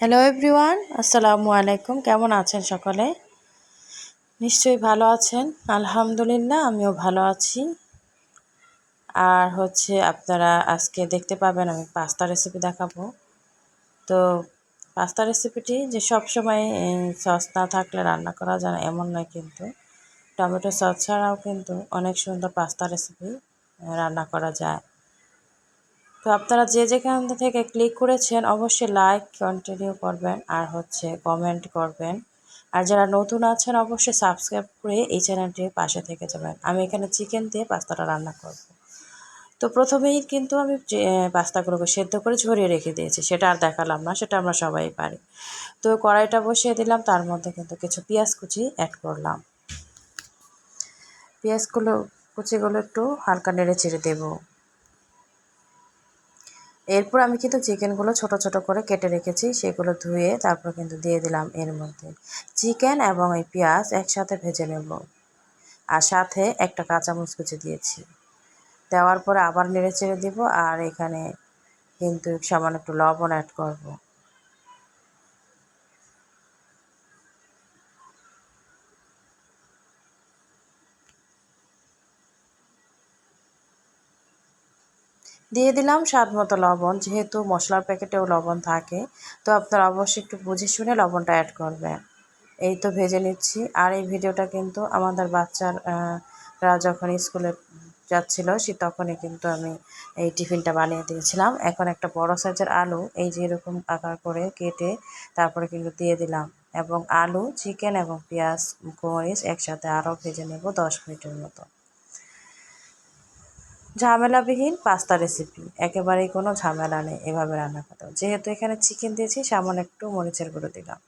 Hello everyone আসসালামু আলাইকুম কেমন আছেন সকলে? নিশ্চয়ই ভালো আছেন। আলহামদুলিল্লাহ, আমিও ভালো আছি। আর হচ্ছে আপনারা আজকে দেখতে পাবেন, আমি পাস্তা রেসিপি দেখাবো। তো পাস্তা রেসিপিটি যে সব সময় সস না থাকলে রান্না করা যায় এমন নয় কিন্তু। টমেটো সস ছাড়াও কিন্তু অনেক সুন্দর পাস্তা রেসিপি রান্না করা যায়। তো আপনারা যে যেখান থেকে ক্লিক করেছেন, অবশ্যই লাইক কন্টিনিউ করবেন আর হচ্ছে কমেন্ট করবেন। আর যারা নতুন আছেন, অবশ্যই সাবস্ক্রাইব করে এই চ্যানেলটির পাশে থেকে যাবেন। আমি এখানে চিকেন দিয়ে পাস্তাটা রান্না করব। তো প্রথমেই কিন্তু আমি পাস্তাগুলোকে সেদ্ধ করে ঝরিয়ে রেখে দিয়েছি। সেটা আর দেখালাম না, সেটা আমরা সবাই পারি। তো কড়াইটা বসিয়ে দিলাম, তার মধ্যে কিন্তু কিছু পেঁয়াজ কুচি অ্যাড করলাম। পেঁয়াজগুলো কুচিগুলো একটু হালকা নেড়ে চেড়ে দেবো। এরপর আমি কিন্তু চিকেনগুলো ছোট ছোট করে কেটে রেখেছি, সেগুলো ধুয়ে তারপর কিন্তু দিয়ে দিলাম এর মধ্যে চিকেন এবং এই পেঁয়াজ একসাথে ভেজে নেব। আর সাথে একটা কুচি দিয়েছি। দেওয়ার পরে আবার নেড়ে চেড়ে দেবো আর এখানে কিন্তু সামান্য একটু লবণ অ্যাড করব। দিয়ে দিলাম স্বাদ মতো লবণ, যেহেতু মশলার প্যাকেটেও লবণ থাকে। তো আপনারা অবশ্যই একটু বুঝে শুনে লবণটা অ্যাড করবেন। এই তো ভেজে নিচ্ছি। আর এই ভিডিওটা কিন্তু আমাদের বাচ্চারা যখন স্কুলে যাচ্ছিল, সে তখনই কিন্তু আমি এই টিফিনটা বানিয়ে দিয়েছিলাম। এখন একটা বড় সাইজের আলু, এই যে এরকম আকার করে কেটে তারপরে কিন্তু দিয়ে দিলাম। এবং আলু চিকেন এবং পেঁয়াজ মরিচ একসাথে আরও ভেজে নেব দশ মিনিটের মতো। ঝামেলাবিহীন পাস্তা রেসিপি একেবারেই কোনো ঝামেলা নেই এভাবে রান্না করতে। যেহেতু এখানে চিকেন দিয়েছি, সামান্য একটু মরিচের গুঁড়ো দিলাম।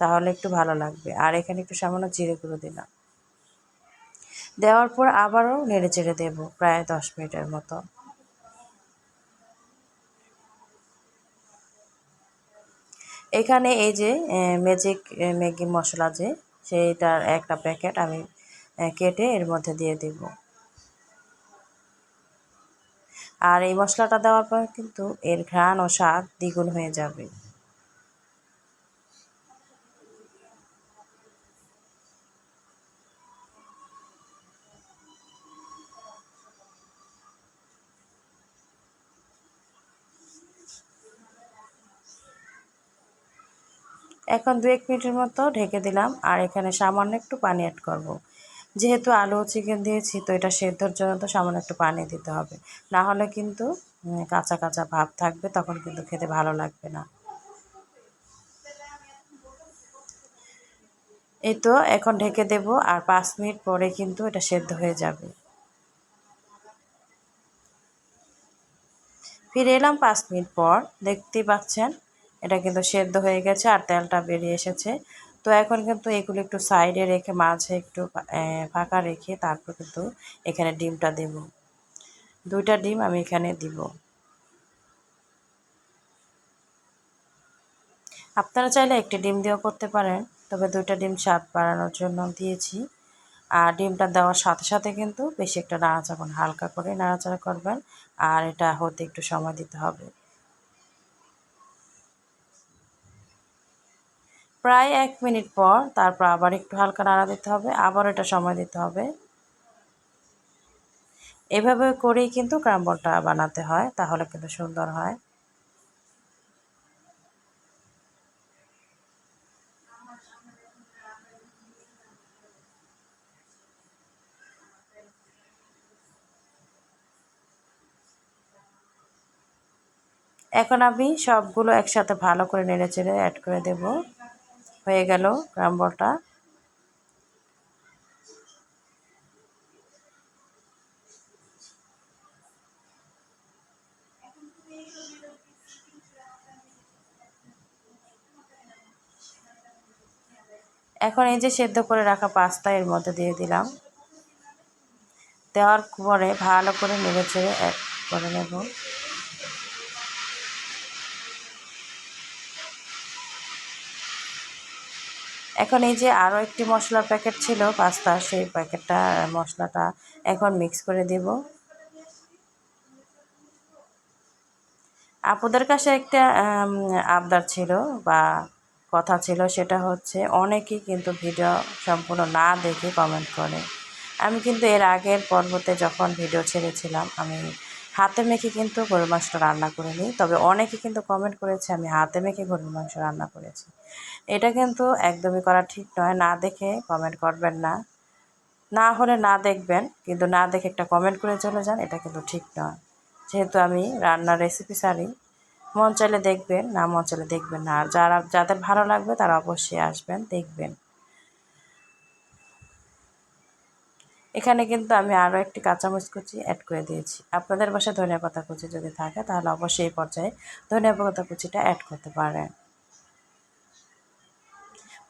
তাহলে একটু ভালো লাগবে। আর এখানে একটু সামান্য জিরে গুঁড়ো দিলাম। দেওয়ার পর আবারও নেড়ে চেড়ে দেবো প্রায় দশ মিনিটের মতো। এখানে এই যে ম্যাজিক ম্যাগি মশলা যে, সেইটার একটা প্যাকেট আমি কেটে এর মধ্যে দিয়ে দেবো। আর এই মশলাটা দেওয়ার পর কিন্তু এর ঘ্রাণ ও স্বাদ দ্বিগুণ হয়ে যাবে এখন দু এক মিনিটের মতো ঢেকে দিলাম আর এখানে সামান্য একটু পানি অ্যাড করব। যেহেতু আলু চিকেন দিয়েছি, তো এটা সেদ্ধর জন্য তো সামান্য একটু পানি দিতে হবে। না হলে কিন্তু কাঁচা কাঁচা ভাব থাকবে, তখন কিন্তু খেতে ভালো লাগবে না। এই তো, এখন ঢেকে দেব, আর পাঁচ মিনিট পরে কিন্তু এটা সেদ্ধ হয়ে যাবে। ফিরে এলাম পাঁচ মিনিট পর, দেখতেই পাচ্ছেন, এটা কিন্তু সেদ্ধ হয়ে গেছে, আর তেলটা বেরিয়ে এসেছে। তো এখন কিন্তু এগুলো একটু সাইডে রেখে মাঝে একটু ফাঁকা রেখে তারপর কিন্তু এখানে ডিমটা দেব। দুইটা ডিম আমি এখানে দিব। আপনারা চাইলে একটি ডিম দিয়েও করতে পারেন, তবে দুইটা ডিম স্বাদ বাড়ানোর জন্য দিয়েছি। আর ডিমটা দেওয়ার সাথে সাথে কিন্তু বেশি একটা নাড়াচাড়া হালকা করে নাড়াচাড়া করবেন, আর এটা হতে একটু সময় দিতে হবে। প্রায় এক মিনিট পর তারপর আবার একটু হালকা নাড়া দিতে হবে, আবার এটা সময় দিতে হবে। এভাবে করেই কিন্তু ক্রাম্বলটা বানাতে হয়, তাহলে কিন্তু সুন্দর হয়। এখন আমি সবগুলো একসাথে ভালো করে নেড়ে চেড়ে অ্যাড করে দেবো। হয়ে গেল বলটা। এখন এই যে সেদ্ধ করে রাখা পাস্তা এর মধ্যে দিয়ে দিলাম। দেওয়ার পরে ভালো করে নেড়ে চেড়ে করে নেব। এখন এই যে আরও একটি মশলার প্যাকেট ছিল, পাস্তা, সেই প্যাকেটটা, মশলাটা এখন মিক্স করে দেব। আপুদের কাছে একটা আবদার ছিল বা কথা ছিল, সেটা হচ্ছে অনেকেই কিন্তু ভিডিও সম্পূর্ণ না দেখে কমেন্ট করে। আমি কিন্তু এর আগের পর্বতে যখন ভিডিও ছেড়েছিলাম, আমি হাতে মেখে কিন্তু গরুর মাংসটা রান্না করে নিই। তবে অনেকে কিন্তু কমেন্ট করেছে, আমি হাতে মেখে গরুর মাংস রান্না করেছি। এটা কিন্তু একদমই করা ঠিক নয়। না দেখে কমেন্ট করবেন না। না হলে না দেখবেন, কিন্তু না দেখে একটা কমেন্ট করে চলে যান, এটা কিন্তু ঠিক নয়। যেহেতু আমি রান্নার রেসিপি সারি মন চাইলে দেখবেন, না মন চাইলে দেখবেন না। আর যারা, যাদের ভালো লাগবে তারা অবশ্যই আসবেন, দেখবেন। এখানে কিন্তু আমি আরও একটি কাঁচামরিচ কুচি অ্যাড করে দিয়েছি। আপনাদের বাসায় ধনিয়া পাতা কুচি যদি থাকে, তাহলে অবশ্যই এই পর্যায়ে ধনিয়া পাতা কুচিটা অ্যাড করতে পারেন।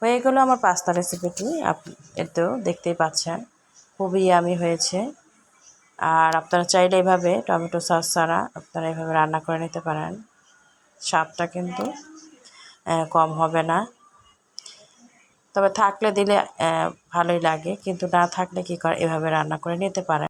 হয়ে গেলো আমার পাস্তা রেসিপিটি আপনি এতেও দেখতেই পাচ্ছেন, খুবই আমি হয়েছে। আর আপনারা চাইলে এভাবে টমেটো সস ছাড়া আপনারা এভাবে রান্না করে নিতে পারেন। স্বাদটা কিন্তু কম হবে না। তবে থাকলে দিলে ভালোই লাগে। কিন্তু না থাকলে কি করে, এভাবে রান্না করে নিতে পারেন